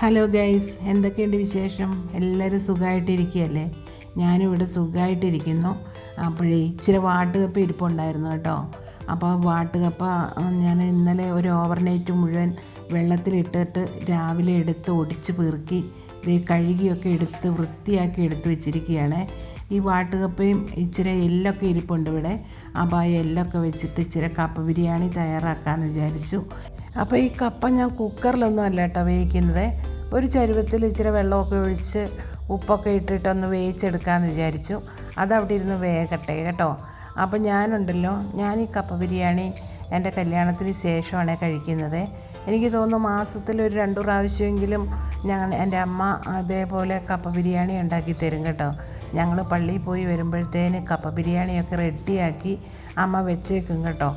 Hello guys എന്തൊക്കെയുണ്ട് വിശേഷം? എല്ലാവരും സുഖമായിട്ടിരിക്കുകയല്ലേ ഞാനും ഇവിടെ സുഖമായിട്ടിരിക്കുന്നു അപ്പോഴേ ഇച്ചിരി വാട്ടുകപ്പ ഇരിപ്പുണ്ടായിരുന്നു കേട്ടോ. അപ്പോൾ വാട്ടുകപ്പ ഞാൻ ഇന്നലെ ഒരു ഓവർനൈറ്റ് മുഴുവൻ വെള്ളത്തിലിട്ടിട്ട് രാവിലെ എടുത്ത് ഒടിച്ച് പെറുക്കി ഇത് കഴുകിയൊക്കെ എടുത്ത് വൃത്തിയാക്കി എടുത്ത് വെച്ചിരിക്കുകയാണ്. ഈ വാട്ടുകപ്പയും ഇച്ചിരി എല്ലൊക്കെ ഇരിപ്പുണ്ട് ഇവിടെ. അപ്പോൾ ആ എല്ലൊക്കെ വെച്ചിട്ട് ഇച്ചിരി കപ്പ ബിരിയാണി തയ്യാറാക്കാമെന്ന് വിചാരിച്ചു. അപ്പോൾ ഈ കപ്പ ഞാൻ കുക്കറിലൊന്നും അല്ല കേട്ടോ വേവിക്കുന്നത്. ഒരു ചരുവത്തിൽ ഇച്ചിരി വെള്ളമൊക്കെ ഒഴിച്ച് ഉപ്പൊക്കെ ഇട്ടിട്ടൊന്ന് വേവിച്ചെടുക്കാമെന്ന് വിചാരിച്ചു. അതവിടെ ഇരുന്ന് വേകട്ടെ കേട്ടോ. അപ്പോൾ ഞാനുണ്ടല്ലോ ഞാൻ ഈ കപ്പ ബിരിയാണി എന്റെ കല്യാണത്തിന് ശേഷമാണ് കഴിക്കുന്നത്. എനിക്ക് തോന്നുന്നു മാസത്തിൽ ഒരു രണ്ടു പ്രാവശ്യമെങ്കിലും ഞാൻ എന്റെ അമ്മ അതേപോലെ കപ്പ ബിരിയാണി ഉണ്ടാക്കി തരും കേട്ടോ. ഞങ്ങൾ പള്ളിയിൽ പോയി വരുമ്പോഴത്തേന് കപ്പ ബിരിയാണിയൊക്കെ റെഡിയാക്കി അമ്മ വെച്ചേക്കും കേട്ടോ.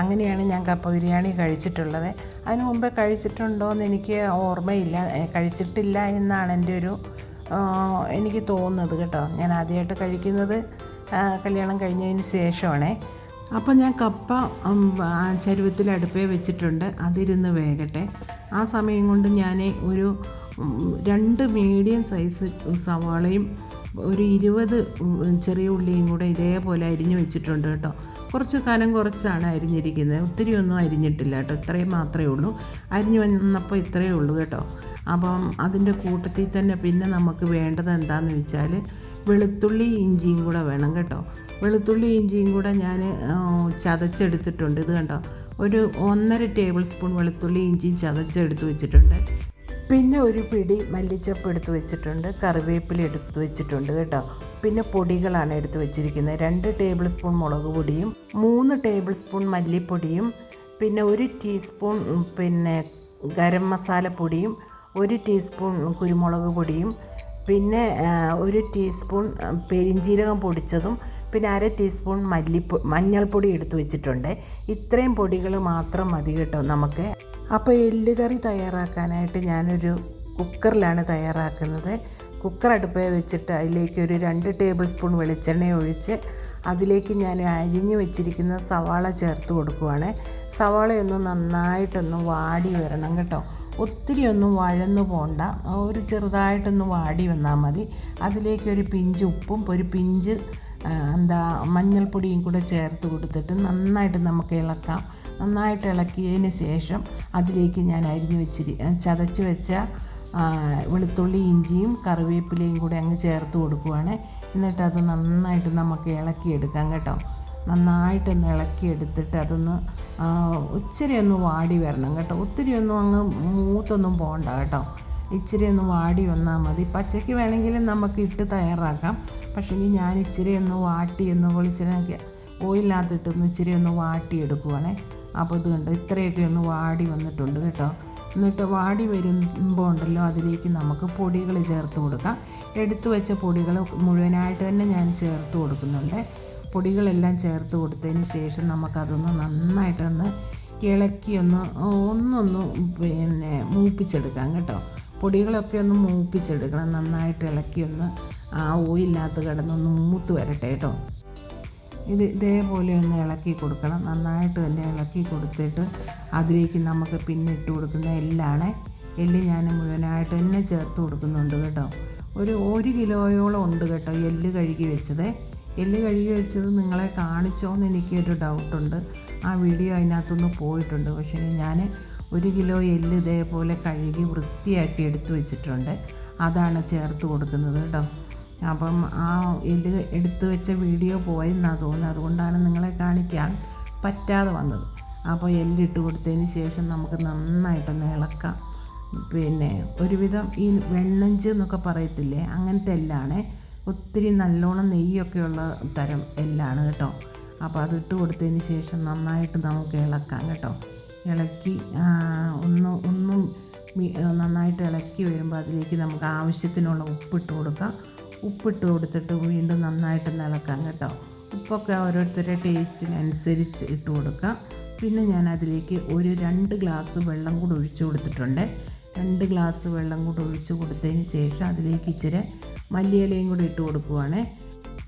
അങ്ങനെയാണ് ഞാൻ കപ്പ ബിരിയാണി കഴിച്ചിട്ടുള്ളത്. അതിന് മുമ്പേ കഴിച്ചിട്ടുണ്ടോ എന്ന് എനിക്ക് ഓർമ്മയില്ല. കഴിച്ചിട്ടില്ല എന്നാണ് എന്റെ ഒരു എനിക്ക് തോന്നുന്നത് കേട്ടോ. ഞാൻ ആദ്യമായിട്ട് കഴിക്കുന്നത് കല്യാണം കഴിഞ്ഞതിന് ശേഷമാണേ. അപ്പോൾ ഞാൻ കപ്പ ചരുവത്തിൽ അടുപ്പേ വെച്ചിട്ടുണ്ട്. അതിരുന്ന് വേകട്ടെ. ആ സമയം കൊണ്ട് ഞാൻ ഒരു രണ്ട് മീഡിയം സൈസ് സവാളയും ഒരു ഇരുപത് ചെറിയ ഉള്ളിയും കൂടെ ഇതേപോലെ അരിഞ്ഞു വെച്ചിട്ടുണ്ട് കേട്ടോ. കുറച്ച് കാലം കുറച്ചാണ് അരിഞ്ഞിരിക്കുന്നത്. ഒത്തിരി ഒന്നും അരിഞ്ഞിട്ടില്ല കേട്ടോ. ഇത്രയും മാത്രമേ ഉള്ളൂ. അരിഞ്ഞു വന്നപ്പോൾ ഇത്രയേ ഉള്ളൂ കേട്ടോ. അപ്പം അതിന്റെ കൂട്ടത്തിൽ തന്നെ പിന്നെ നമുക്ക് വേണ്ടത് എന്താണെന്ന് വെച്ചാൽ വെളുത്തുള്ളി ഇഞ്ചിയും കൂടെ വേണം കേട്ടോ. വെളുത്തുള്ളി ഇഞ്ചിയും കൂടെ ഞാൻ ചതച്ചെടുത്തിട്ടുണ്ട്. ഇത് കണ്ടോ? ഒരു ഒന്നര ടേബിൾ സ്പൂൺ വെളുത്തുള്ളി ഇഞ്ചിയും ചതച്ചെടുത്ത് വെച്ചിട്ടുണ്ട്. പിന്നെ ഒരു പിടി മല്ലിച്ചപ്പ് എടുത്ത് വെച്ചിട്ടുണ്ട് കറിവേപ്പില എടുത്ത് വെച്ചിട്ടുണ്ട് കേട്ടോ. പിന്നെ പൊടികളാണ് എടുത്ത് വെച്ചിരിക്കുന്നത്. രണ്ട് ടേബിൾ സ്പൂൺ മുളക് പൊടിയും മൂന്ന് ടേബിൾ സ്പൂൺ മല്ലിപ്പൊടിയും പിന്നെ ഒരു ടീസ്പൂൺ പിന്നെ ഗരം മസാല പൊടിയും ഒരു ടീസ്പൂൺ കുരുമുളക് പൊടിയും പിന്നെ ഒരു ടീസ്പൂൺ പെരിഞ്ജീരകം പൊടിച്ചതും പിന്നെ അര ടീസ്പൂൺ മല്ലിപ്പൊ മഞ്ഞൾപ്പൊടി എടുത്തു വെച്ചിട്ടുണ്ട്. ഇത്രയും പൊടികൾ മാത്രം മതി കേട്ടോ നമുക്ക്. അപ്പോൾ എല്ലുകറി തയ്യാറാക്കാനായിട്ട് ഞാനൊരു കുക്കറിലാണ് തയ്യാറാക്കുന്നത്. കുക്കർ അടുപ്പേ വെച്ചിട്ട് അതിലേക്ക് ഒരു രണ്ട് ടേബിൾ സ്പൂൺ വെളിച്ചെണ്ണ ഒഴിച്ച് അതിലേക്ക് ഞാൻ അരിഞ്ഞു വെച്ചിരിക്കുന്ന സവാള ചേർത്ത് കൊടുക്കുവാണ്. സവാളയൊന്ന് നന്നായിട്ടൊന്ന് വാടി വരണം കേട്ടോ. ഒത്തിരി ഒന്നും വഴന്നു പോണ്ട. ഒരു ചെറുതായിട്ടൊന്ന് വാടി വന്നാൽ മതി. അതിലേക്ക് ഒരു പിഞ്ച് ഉപ്പും ഒരു പിഞ്ച് എന്താ മഞ്ഞൾപ്പൊടിയും കൂടെ ചേർത്ത് കൊടുത്തിട്ട് നന്നായിട്ട് നമുക്ക് ഇളക്കാം. നന്നായിട്ട് ഇളക്കിയതിന് ശേഷം അതിലേക്ക് ഞാൻ അരിഞ്ഞു വെച്ചിരി ചതച്ച് വെച്ച വെളുത്തുള്ളി ഇഞ്ചിയും കറിവേപ്പിലയും കൂടെ അങ്ങ് ചേർത്ത് കൊടുക്കുവാണ്. എന്നിട്ട് അത് നന്നായിട്ട് നമുക്ക് ഇളക്കിയെടുക്കാം കേട്ടോ. നന്നായിട്ടൊന്ന് ഇളക്കിയെടുത്തിട്ട് അതൊന്ന് ഒത്തിരി ഒന്ന് വാടി വരണം കേട്ടോ. ഒത്തിരി ഒന്നും അങ്ങ് മൂത്തൊന്നും പോകണ്ട കേട്ടോ. ഇച്ചിരി ഒന്ന് വാടി വന്നാൽ മതി. പച്ചയ്ക്ക് വേണമെങ്കിൽ നമുക്ക് ഇട്ട് തയ്യാറാക്കാം. പക്ഷേ ഞാൻ ഇച്ചിരി ഒന്ന് വാട്ടി ഒന്ന് വെളിച്ചെണ്ണ ഓയിലിനകത്തിട്ടൊന്ന് ഇച്ചിരി ഒന്ന് വാട്ടിയെടുക്കുവാണേ. അപ്പോൾ ഇത് കണ്ടോ ഇത്രയൊക്കെ ഒന്ന് വാടി വന്നിട്ടുണ്ട് കേട്ടോ. എന്നിട്ട് വാടി വരുമ്പോൾ ഉണ്ടല്ലോ അതിലേക്ക് നമുക്ക് പൊടികൾ ചേർത്ത് കൊടുക്കാം. എടുത്തു വെച്ച പൊടികൾ മുഴുവനായിട്ട് തന്നെ ഞാൻ ചേർത്ത് കൊടുക്കുന്നുണ്ട്. പൊടികളെല്ലാം ചേർത്ത് കൊടുത്തതിന് ശേഷം നമുക്കതൊന്ന് നന്നായിട്ടൊന്ന് ഇളക്കി ഒന്ന് ഒന്നൊന്ന് പിന്നെ മൂപ്പിച്ചെടുക്കാം കേട്ടോ. പൊടികളൊക്കെ ഒന്ന് മൂപ്പിച്ചെടുക്കണം. നന്നായിട്ട് ഇളക്കി ഒന്ന് ആ ഓയിലിനകത്ത് കിടന്നൊന്ന് മൂത്ത് വരട്ടെ കേട്ടോ. ഇത് ഇതേപോലെ ഒന്ന് ഇളക്കി കൊടുക്കണം. നന്നായിട്ട് തന്നെ ഇളക്കി കൊടുത്തിട്ട് അതിലേക്ക് നമുക്ക് പിന്നെ ഇട്ട് കൊടുക്കുന്ന എല്ലാണ്. എല്ല് ഞാൻ മുഴുവനായിട്ട് തന്നെ ചേർത്ത് കൊടുക്കുന്നുണ്ട് കേട്ടോ. ഒരു ഒരു കിലോയോളം ഉണ്ട് കേട്ടോ എല്ല് കഴുകി വെച്ചത്. എല്ല് കഴുകി വെച്ചത് നിങ്ങളെ കാണിച്ചോ എന്ന് എനിക്കൊരു ഡൗട്ടുണ്ട് ആ വീഡിയോ അതിനകത്തുനിന്ന് പോയിട്ടുണ്ട്. പക്ഷേ ഞാൻ ഒരു കിലോ എല്ല് ഇതേപോലെ കഴുകി വൃത്തിയാക്കി എടുത്തു വെച്ചിട്ടുണ്ട്. അതാണ് ചേർത്ത് കൊടുക്കുന്നത് കേട്ടോ. അപ്പം ആ എല്ല് എടുത്തു വെച്ച വീഡിയോ പോയെന്നാണ് തോന്നുന്നത്. അതുകൊണ്ടാണ് നിങ്ങളെ കാണിക്കാൻ പറ്റാതെ വന്നത്. അപ്പോൾ എല്ലിട്ട് കൊടുത്തതിന് ശേഷം നമുക്ക് നന്നായിട്ടൊന്ന് ഇളക്കാം. പിന്നെ ഒരുവിധം ഈ വെണ്ണഞ്ച് എന്നൊക്കെ പറയത്തില്ലേ അങ്ങനത്തെ എല്ലാണ്. ഒത്തിരി നല്ലോണം നെയ്യൊക്കെ നെയ്യൊക്കെയുള്ള തരം എല്ലാണ് കേട്ടോ. അപ്പോൾ അതിട്ട് കൊടുത്തതിന് ശേഷം നന്നായിട്ട് നമുക്ക് ഇളക്കാം കേട്ടോ. ഇളക്കി ഒന്ന് ഒന്നും നന്നായിട്ട് ഇളക്കി വരുമ്പോൾ അതിലേക്ക് നമുക്ക് ആവശ്യത്തിനുള്ള ഉപ്പിട്ട് കൊടുക്കാം. ഉപ്പിട്ട് കൊടുത്തിട്ട് വീണ്ടും നന്നായിട്ട് ഇളക്കാം കേട്ടോ. ഉപ്പൊക്കെ ഓരോരുത്തരുടെ ടേസ്റ്റിനനുസരിച്ച് ഇട്ട് കൊടുക്കാം. പിന്നെ ഞാൻ അതിലേക്ക് ഒരു രണ്ട് ഗ്ലാസ് വെള്ളം കൂടി ഒഴിച്ചു കൊടുത്തിട്ടുണ്ട്. രണ്ട് ഗ്ലാസ് വെള്ളം കൂടി ഒഴിച്ച് കൊടുത്തതിന് ശേഷം അതിലേക്ക് ഇച്ചിരി മല്ലിയിലയും കൂടി ഇട്ട് കൊടുക്കുവാണേ.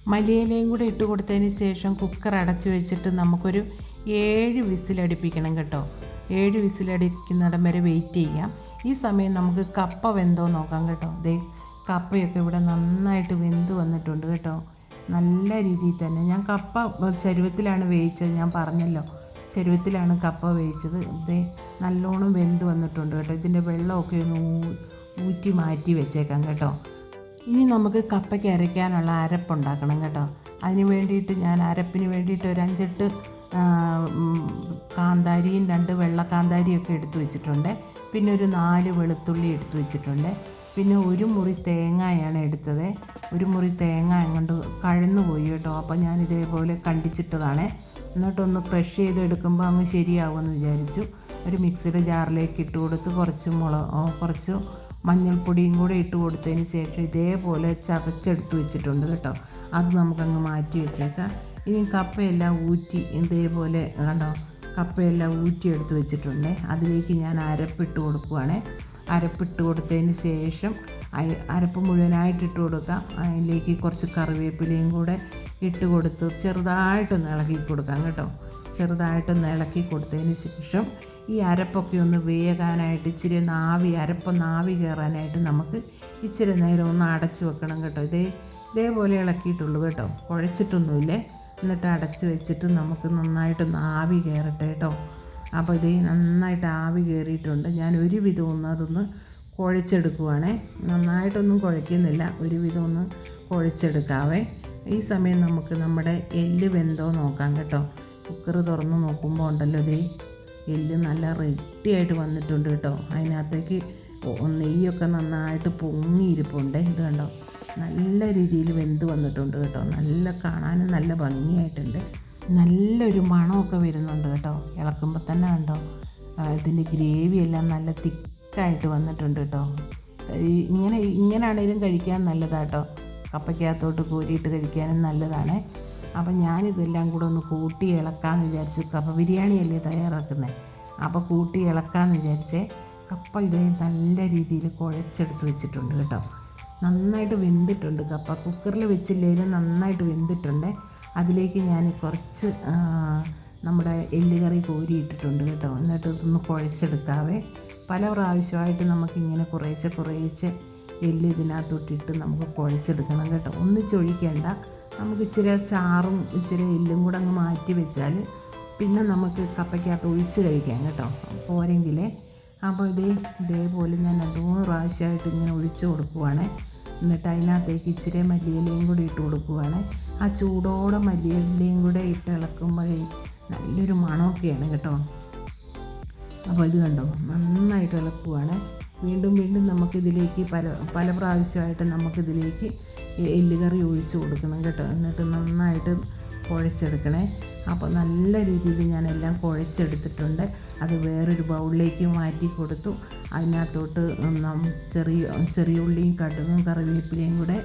മല്ലിയിലയും കൂടെ ഇട്ട് കൊടുത്തതിന് ശേഷം കുക്കർ അടച്ചു വെച്ചിട്ട് നമുക്കൊരു ഏഴ് വിസിലടിപ്പിക്കണം കേട്ടോ. ഏഴ് വിസിലടിക്കുന്നിടം വരെ വെയിറ്റ് ചെയ്യാം. ഈ സമയം നമുക്ക് കപ്പ വെന്തോ നോക്കാം കേട്ടോ. ദേ കപ്പയൊക്കെ ഇവിടെ നന്നായിട്ട് വെന്ത് വന്നിട്ടുണ്ട് കേട്ടോ. നല്ല രീതിയിൽ തന്നെ. ഞാൻ കപ്പ ചരുവത്തിലാണ് വേവിച്ചത് ഞാൻ പറഞ്ഞല്ലോ. ചരുവത്തിലാണ് കപ്പ വേവിച്ചത്. ദേ നല്ലോണം വെന്ത് വന്നിട്ടുണ്ട് കേട്ടോ. ഇതിന്റെ വെള്ളമൊക്കെ ഒന്ന് ഊറ്റി മാറ്റി വെച്ചേക്കാം കേട്ടോ. ഇനി നമുക്ക് കപ്പയ്ക്ക് അരയ്ക്കാനുള്ള അരപ്പുണ്ടാക്കണം കേട്ടോ. അതിന് വേണ്ടിയിട്ട് ഞാൻ അരപ്പിന് വേണ്ടിയിട്ട് ഒരു അഞ്ചെട്ട് കാന്താരിയും രണ്ട് വെള്ള കാന്താരിയൊക്കെ എടുത്തു വെച്ചിട്ടുണ്ട്. പിന്നെ ഒരു നാല് വെളുത്തുള്ളി എടുത്തു വെച്ചിട്ടുണ്ട്. പിന്നെ ഒരു മുറി തേങ്ങയാണ് എടുത്തത്. ഒരു മുറി തേങ്ങ അങ്ങോട്ട് കഴന്നു പോയി കേട്ടോ. അപ്പോൾ ഞാൻ ഇതേപോലെ കണ്ടിച്ചിട്ടതാണ്. എന്നിട്ടൊന്ന് ക്രഷ് ചെയ്ത് എടുക്കുമ്പോൾ അങ്ങ് ശരിയാവുമെന്ന് വിചാരിച്ചു. ഒരു മിക്സിയുടെ ജാറിലേക്ക് ഇട്ട് കൊടുത്ത് കുറച്ച് മുളക് കുറച്ച് മഞ്ഞൾപ്പൊടിയും കൂടെ ഇട്ട് കൊടുത്തതിന് ശേഷം ഇതേപോലെ ചതച്ചെടുത്ത് വെച്ചിട്ടുണ്ട് കേട്ടോ. അത് നമുക്കങ്ങ് മാറ്റി വെച്ചേക്കാം. ഇനി കപ്പയെല്ലാം ഊറ്റി ഇതേപോലെ കണ്ടോ കപ്പയെല്ലാം ഊറ്റി എടുത്ത് വെച്ചിട്ടുണ്ട്. അതിലേക്ക് ഞാൻ അരപ്പിട്ട് കൊടുക്കുവാണേ. അരപ്പിട്ട് കൊടുത്തതിന് ശേഷം അരപ്പ് മുഴുവനായിട്ട് ഇട്ട് കൊടുക്കാം. അതിലേക്ക് കുറച്ച് കറിവേപ്പിലയും കൂടെ ഇട്ട് കൊടുത്ത് ചെറുതായിട്ടൊന്ന് ഇളക്കി കൊടുക്കാം കേട്ടോ. ചെറുതായിട്ടൊന്ന് ഇളക്കി കൊടുത്തതിന് ശേഷം ഈ അരപ്പൊക്കെ ഒന്ന് വേകാനായിട്ട് ഇച്ചിരി ഒന്ന് ആവി അരപ്പൊന്ന് ആവി കയറാനായിട്ട് നമുക്ക് ഇച്ചിരി നേരം ഒന്ന് അടച്ച് വെക്കണം കേട്ടോ. ഇതേ ഇതേപോലെ ഇളക്കിയിട്ടുള്ളൂ കേട്ടോ. കുഴച്ചിട്ടൊന്നുമില്ലേ. എന്നിട്ട് അടച്ച് വെച്ചിട്ട് നമുക്ക് നന്നായിട്ടൊന്ന് ആവി കയറട്ടെ കേട്ടോ. അപ്പോൾ ഇത് നന്നായിട്ട് ആവി കയറിയിട്ടുണ്ട്. ഞാൻ ഒരു വിധം ഒന്ന് അതൊന്ന് കുഴച്ചെടുക്കുവാണേ. നന്നായിട്ടൊന്നും കുഴയ്ക്കുന്നില്ല. ഒരു വിധം ഒന്ന് കുഴച്ചെടുക്കാവേ. ഈ സമയം നമുക്ക് നമ്മുടെ എല്ല് വെന്തോ നോക്കാം കേട്ടോ. കുക്കർ തുറന്ന് നോക്കുമ്പോൾ ഉണ്ടല്ലോ ദേ എല്ല് നല്ല റെഡിയായിട്ട് വന്നിട്ടുണ്ട് കേട്ടോ. അതിനകത്തേക്ക് നെയ്യൊക്കെ നന്നായിട്ട് പൊങ്ങിയിരിപ്പുണ്ട്. ഇത് കണ്ടോ? നല്ല രീതിയിൽ വെന്ത് വന്നിട്ടുണ്ട് കേട്ടോ. നല്ല കാണാനും നല്ല ഭംഗിയായിട്ടുണ്ട്. നല്ലൊരു മണമൊക്കെ വരുന്നുണ്ട് കേട്ടോ. ഇളക്കുമ്പോൾ തന്നെ കണ്ടോ? ഇതിന്റെ ഗ്രേവി എല്ലാം നല്ല തിക്കായിട്ട് വന്നിട്ടുണ്ട് കേട്ടോ. ഇങ്ങനെ ഇങ്ങനെയാണെങ്കിലും കഴിക്കാൻ നല്ലതാട്ടോ കപ്പയ്ക്കകത്തോട്ട് കോരിയിട്ട് കഴിക്കാനും നല്ലതാണ്. അപ്പം ഞാനിതെല്ലാം കൂടെ ഒന്ന് കൂട്ടി ഇളക്കാമെന്ന് വിചാരിച്ചു. കപ്പ ബിരിയാണിയല്ലേ തയ്യാറാക്കുന്നത് അപ്പോൾ കൂട്ടി ഇളക്കാമെന്ന് വിചാരിച്ചേ കപ്പ ഇതേ നല്ല രീതിയിൽ കുഴച്ചെടുത്ത് വെച്ചിട്ടുണ്ട് കേട്ടോ. നന്നായിട്ട് വെന്തിട്ടുണ്ട് കപ്പ. കുക്കറിൽ വെച്ചില്ലെങ്കിലും നന്നായിട്ട് വെന്തിട്ടുണ്ട്. അതിലേക്ക് ഞാൻ കുറച്ച് നമ്മുടെ എല്ലുകറി കോരിയിട്ടിട്ടുണ്ട് കേട്ടോ. എന്നിട്ട് ഇതൊന്ന് കുഴച്ചെടുക്കാവേ. പല പ്രാവശ്യമായിട്ട് നമുക്കിങ്ങനെ കുറേശ്ശെ കുറേശ്ശെ എല്ല് ഇതിനകത്തോട്ടിട്ട് നമുക്ക് കുഴച്ചെടുക്കണം കേട്ടോ. ഒന്നിച്ചൊഴിക്കേണ്ട. നമുക്ക് ഇച്ചിരി ചാറും ഇച്ചിരി എല്ലും കൂടെ അങ്ങ് മാറ്റി വെച്ചാൽ പിന്നെ നമുക്ക് കപ്പയ്ക്കകത്ത് ഒഴിച്ച് കഴിക്കാം കേട്ടോ. പോരെങ്കിലേ. അപ്പോൾ ഇതേ ഇതേപോലെ ഞാൻ രണ്ട് മൂന്ന് പ്രാവശ്യമായിട്ട് ഇങ്ങനെ ഒഴിച്ച് കൊടുക്കുവാണ്. എന്നിട്ട് അതിനകത്തേക്ക് ഇച്ചിരി മല്ലിയിലയും കൂടി ഇട്ട് കൊടുക്കുവാണ്. ആ ചൂടോടെ മല്ലിയിലയും കൂടെ ഇട്ട് ഇളക്കുമ്പോഴേ നല്ലൊരു മണമൊക്കെയാണ് കേട്ടോ. അപ്പോൾ ഇത് കണ്ടോ? നന്നായിട്ട് ഇളക്കുവാണ്. വീണ്ടും വീണ്ടും നമുക്കിതിലേക്ക് പല പല പ്രാവശ്യമായിട്ട് നമുക്കിതിലേക്ക് എല്ലുകറി ഒഴിച്ചു കൊടുക്കണം കേട്ടോ. എന്നിട്ട് നന്നായിട്ട് കുഴച്ചെടുക്കണേ. അപ്പോൾ നല്ല രീതിയിൽ ഞാനെല്ലാം കുഴച്ചെടുത്തിട്ടുണ്ട്. അത് വേറൊരു ബൗളിലേക്ക് മാറ്റി കൊടുത്തു. അതിനകത്തോട്ട് ചെറിയ ചെറിയ ഉള്ളിയും കടുകും കറിവേപ്പിലയും കൂടെ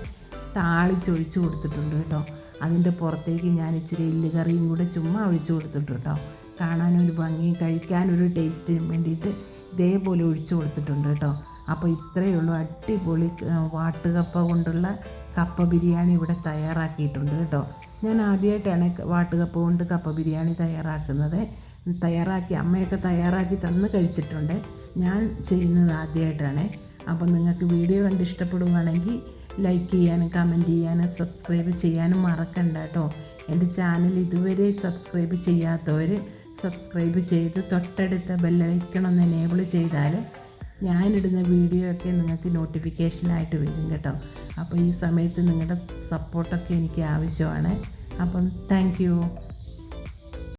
താളിച്ചൊഴിച്ച് കൊടുത്തിട്ടുണ്ട് കേട്ടോ. അതിന്റെ പുറത്തേക്ക് ഞാൻ ഇച്ചിരി എല്ലുകറിയും കൂടെ ചുമ്മാ ഒഴിച്ചു കൊടുത്തിട്ടുണ്ട് കേട്ടോ. കാണാനൊരു ഭംഗി കഴിക്കാനൊരു ടേസ്റ്റിനും വേണ്ടിയിട്ട് ഇതേപോലെ ഒഴിച്ചു കൊടുത്തിട്ടുണ്ട് കേട്ടോ. അപ്പോൾ ഇത്രയേ ഉള്ളൂ. അടിപൊളി വാട്ടുകപ്പ കൊണ്ടുള്ള കപ്പ ബിരിയാണി ഇവിടെ തയ്യാറാക്കിയിട്ടുണ്ട് കേട്ടോ. ഞാൻ ആദ്യമായിട്ടാണ് വാട്ടുകപ്പ കൊണ്ട് കപ്പ ബിരിയാണി തയ്യാറാക്കുന്നത്. തയ്യാറാക്കി അമ്മയൊക്കെ തയ്യാറാക്കി തന്ന് കഴിച്ചിട്ടുണ്ട്. ഞാൻ ചെയ്യുന്നത് ആദ്യമായിട്ടാണ്. അപ്പോൾ നിങ്ങൾക്ക് വീഡിയോ കണ്ട് ഇഷ്ടപ്പെടുവാണെങ്കിൽ ലൈക്ക് ചെയ്യാനും കമന്റ് ചെയ്യാനും സബ്സ്ക്രൈബ് ചെയ്യാനും മറക്കണ്ട കേട്ടോ എന്റെ ചാനൽ ഇതുവരെ സബ്സ്ക്രൈബ് ചെയ്യാത്തവർ സബ്സ്ക്രൈബ് ചെയ്ത് തൊട്ടടുത്ത ബെല്ലൈക്കണമെന്ന് എനേബിൾ ചെയ്താൽ ഞാനിടുന്ന വീഡിയോ ഒക്കെ നിങ്ങൾക്ക് നോട്ടിഫിക്കേഷനായിട്ട് വരും കേട്ടോ. അപ്പോൾ ഈ സമയത്ത് നിങ്ങളുടെ സപ്പോർട്ടൊക്കെ എനിക്ക് ആവശ്യമാണ്. അപ്പം താങ്ക്